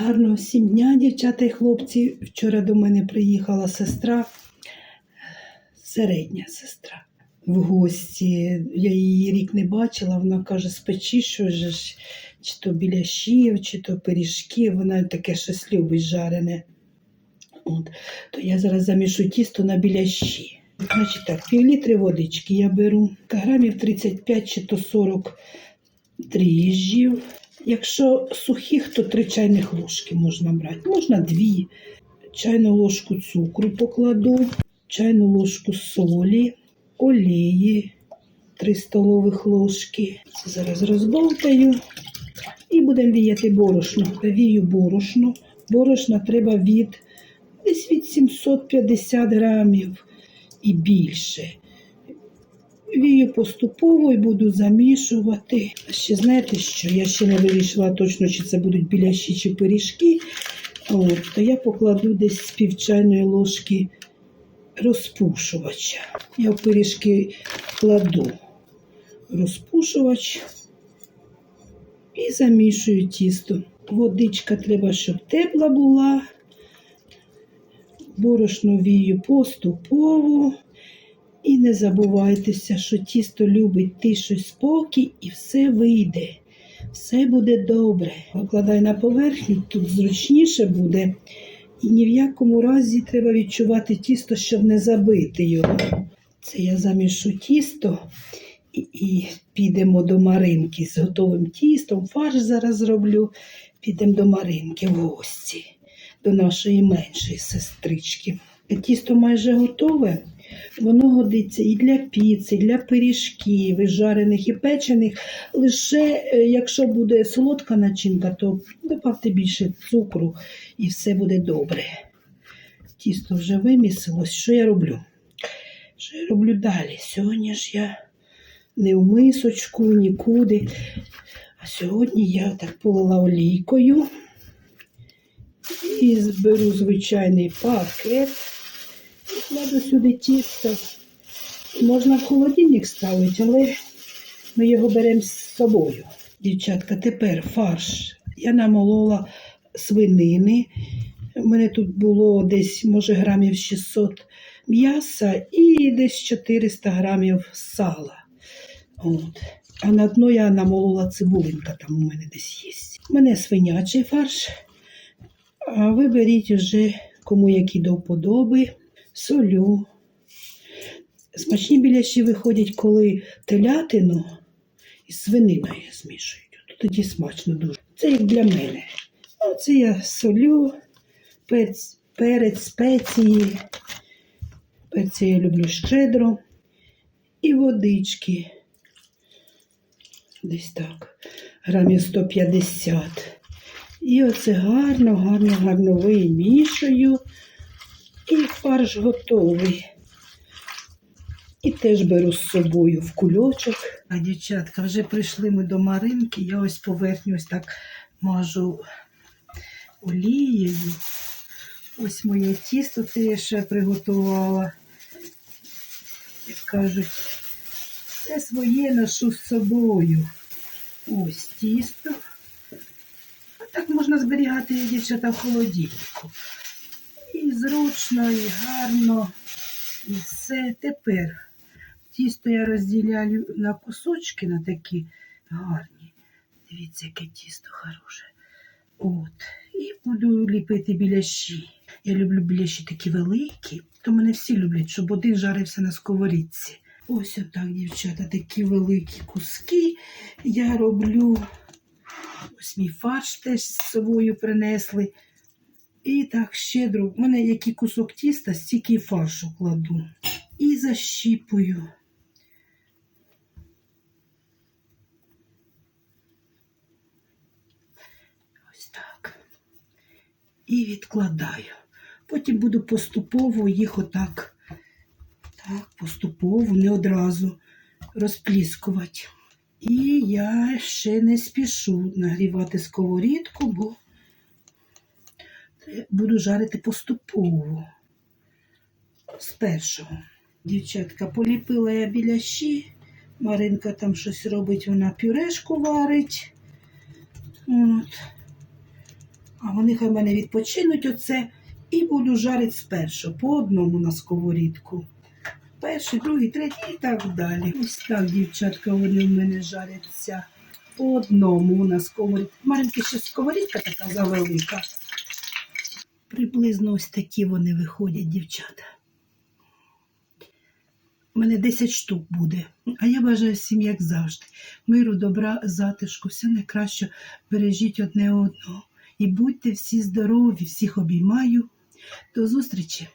Гарного всім дня, дівчата і хлопці. Вчора до мене приїхала сестра, середня сестра. В гості. Я її рік не бачила. Вона каже, спечи, що ж, чи то біляшів, чи то пиріжків. Вона таке щось любить жарене. От. То я зараз замішу тісто на біляші. Значить так, пів літри водички я беру, грамів 35 чи то 40 дріжджів. Якщо сухих, то 3 чайних ложки можна брати. Можна 2. Чайну ложку цукру покладу, чайну ложку солі, олії 3 столових ложки. Це зараз розболтаю. І будемо віяти борошно. Вію борошно. Борошна треба від десь від 750 грамів і більше. Вію поступово і буду замішувати. Ще знаєте що? Я ще не вирішила точно, чи це будуть біляші чи пиріжки. От, то я покладу десь з пів чайної ложки розпушувача. Я в пиріжки кладу розпушувач і замішую тісто. Водичка треба, щоб тепла була. Борошно вію поступово. І не забувайтеся, що тісто любить тишу й спокій, і все вийде. Все буде добре. Викладай на поверхню, тут зручніше буде. І ні в якому разі треба відчувати тісто, щоб не забити його. Це я замішу тісто і, і підемо до Маринки з готовим тістом. Фарш зараз зроблю. Підемо до Маринки в гості, до нашої меншої сестрички. Тісто майже готове. Воно годиться і для піци, і для пиріжків, і жарених, і печених. Лише е, якщо буде солодка начинка, то добавте більше цукру і все буде добре. Тісто вже вимісилось. Що я роблю? Що я роблю далі? Сьогодні ж я не в мисочку, нікуди. А сьогодні я так полила олійкою і зберу звичайний пакет. Кладу сюди тісто. Можна в холодильник ставити, але ми його беремо з собою. Дівчатка, тепер фарш. Я намолола свинини. У мене тут було десь, може, грамів 600 м'яса і десь 400 грамів сала. От. А на дно я намолола цибулинка, там у мене десь є. У мене свинячий фарш. А ви беріть вже кому які до вподоби солю. Смачні біляші виходять, коли телятину із свининою змішують. Тоді смачно дуже. Це як для мене. Оце я солю, перець, перець спеції. Перці я люблю щедро. І водички. Десь так. Грамів 150. І оце гарно, гарно, гарно вимішую. Фарш готовий. І теж беру з собою в кульочок. А дівчатка, вже прийшли ми до Маринки. Я ось поверхню ось так мажу олією. Ось моє тісто це я ще приготувала. Як кажуть, все своє ношу з собою. Ось тісто. А так можна зберігати, дівчата, в холодильнику. Зручно, і гарно, і все. Тепер тісто я розділяю на кусочки, на такі гарні. Дивіться, яке тісто хороше. От. І буду ліпити біляші. Я люблю біляші такі великі, то мене всі люблять, щоб один жарився на сковорідці. Ось отак, дівчата, такі великі куски. Я роблю. Ось мій фарш теж з собою принесли. І так щедро. У мене який кусок тіста, стільки фаршу кладу. І защіпую. Ось так. І відкладаю. Потім буду поступово їх отак, так, поступово, не одразу розпліскувати. І я ще не спішу нагрівати сковорідку, бо буду жарити поступово. З першого. Дівчатка, поліпила я біляші. Маринка там щось робить, вона пюрешку варить. От. А вони хай мене відпочинуть оце і буду жарити спершу по одному на сковорідку. Перший, другий, третій і так далі. Ось так, дівчатка, вони в мене жаряться по одному на сковорідку. Маринки ще сковорідка така завелика. Приблизно ось такі вони виходять, дівчата. У мене 10 штук буде. А я бажаю всім, як завжди. Миру, добра, затишку, все найкраще. Бережіть одне одного. І будьте всі здорові, всіх обіймаю. До зустрічі!